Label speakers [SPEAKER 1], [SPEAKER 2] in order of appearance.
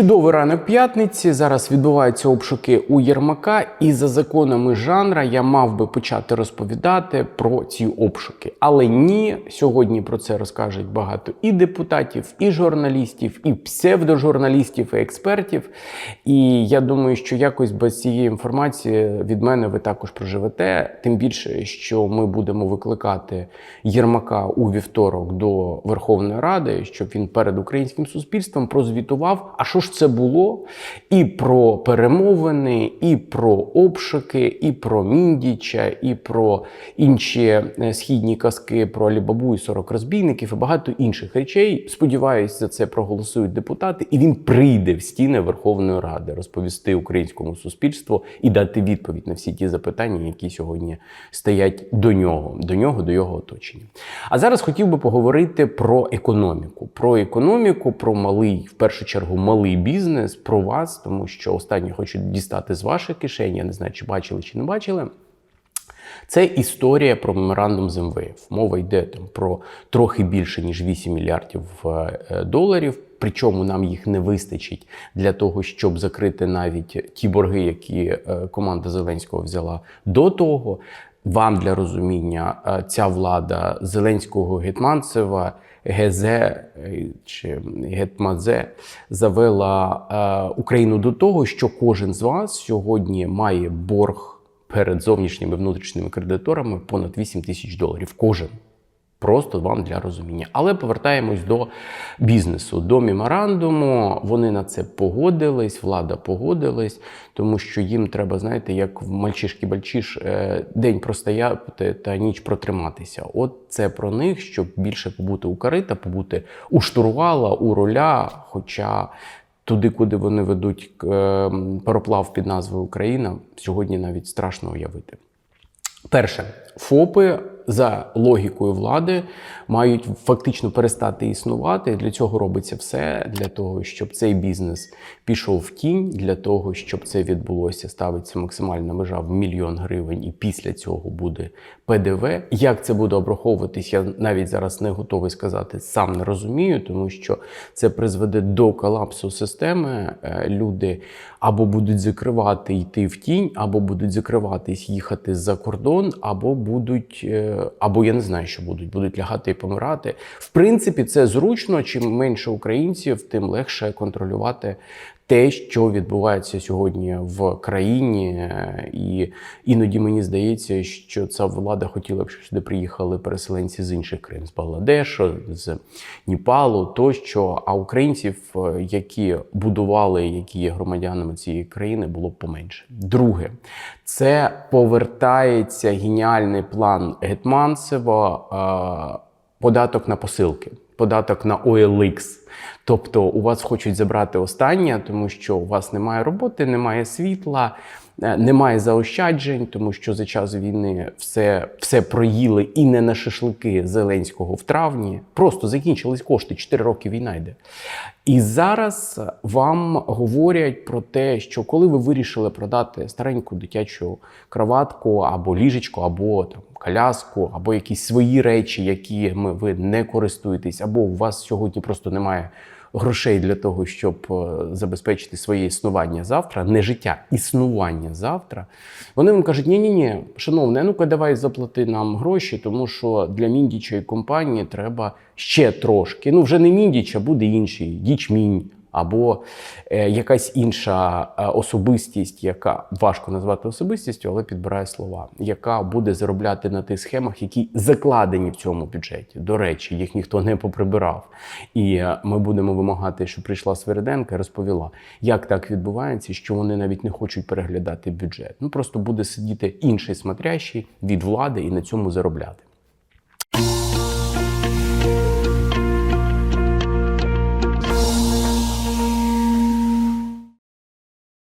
[SPEAKER 1] Чудовий ранок п'ятниці. Зараз відбуваються обшуки у Єрмака, і за законами жанра я мав би почати розповідати про ці обшуки. Але ні, сьогодні про це розкажуть багато і депутатів, і журналістів, і псевдожурналістів, і експертів. І я думаю, що якось без цієї інформації від мене ви також проживете. Тим більше, що ми будемо викликати Єрмака у вівторок до Верховної Ради, щоб він перед українським суспільством прозвітував. А що ж це було? І про перемовини, і про обшуки, і про Міндіча, і про інші е, східні казки про Алібабу і 40 розбійників, і багато інших речей. Сподіваюсь, за це проголосують депутати, і він прийде в стіни Верховної Ради розповісти українському суспільству і дати відповідь на всі ті запитання, які сьогодні стоять до нього, до нього, до його оточення. А зараз хотів би поговорити про економіку, про економіку, про малий, в першу чергу, малий бізнес, про вас, тому що останні хочуть дістати з ваших кишень. Я не знаю, чи бачили, чи не бачили. Це історія про меморандум з МВФ. Мова йде там про трохи більше ніж 8 мільярдів е, доларів. Причому нам їх не вистачить для того, щоб закрити навіть ті борги, які е, команда Зеленського взяла до того. Вам для розуміння е, ця влада Зеленського Гетманцева. ГЗ чи Гетмадзе завела е, Україну до того, що кожен з вас сьогодні має борг перед зовнішніми внутрішніми кредиторами понад 8 тисяч доларів. Кожен. Просто вам для розуміння. Але повертаємось до бізнесу, до меморандуму. Вони на це погодились, влада погодилась, тому що їм треба, знаєте, як в мальчишки бальчиш день простояти та ніч протриматися. От це про них, щоб більше побути у карита, побути у штурвала, у руля. Хоча туди, куди вони ведуть е, пароплав під назвою Україна, сьогодні навіть страшно уявити. Перше, ФОПи за логікою влади мають фактично перестати існувати. Для цього робиться все для того, щоб цей бізнес пішов в тінь, для того, щоб це відбулося, ставиться максимальна межа в мільйон гривень, і після цього буде ПДВ. Як це буде обраховуватись, я навіть зараз не готовий сказати, сам не розумію, тому що це призведе до колапсу системи. Люди або будуть закривати йти в тінь, або будуть закриватись, їхати за кордон, або будуть, або я не знаю, що будуть, будуть лягати і помирати. В принципі, це зручно. Чим менше українців, тим легше контролювати те, що відбувається сьогодні в країні, і іноді мені здається, що ця влада хотіла б, щоб сюди приїхали переселенці з інших країн, з Бангладешу, з Ніпалу тощо. А українців, які будували, які є громадянами цієї країни, було б поменше. Друге, це повертається геніальний план Гетманцева, податок на посилки, податок на OLX. Тобто у вас хочуть забрати останнє, тому що у вас немає роботи, немає світла, немає заощаджень, тому що за час війни все все проїли і не на шашлики Зеленського в травні. Просто закінчились кошти. 4 роки війна йде. І зараз вам говорять про те, що коли ви вирішили продати стареньку дитячу кроватку або ліжечко, або там коляску, або якісь свої речі, якими ви не користуєтесь, або у вас сьогодні просто немає грошей для того, щоб забезпечити своє існування завтра, не життя, існування завтра. Вони вам кажуть: ні ні ні шановне, ну-ка давай заплати нам гроші, тому що для міндічої компанії треба ще трошки. Ну, вже не міндіч, а буде інший дічмінь. Або е, якась інша е, особистість, яка важко назвати особистістю, але підбирає слова, яка буде заробляти на тих схемах, які закладені в цьому бюджеті. До речі, їх ніхто не поприбирав. І е, ми будемо вимагати, щоб прийшла Свериденка і розповіла, як так відбувається, що вони навіть не хочуть переглядати бюджет. Ну просто буде сидіти інший смотрящий від влади і на цьому заробляти.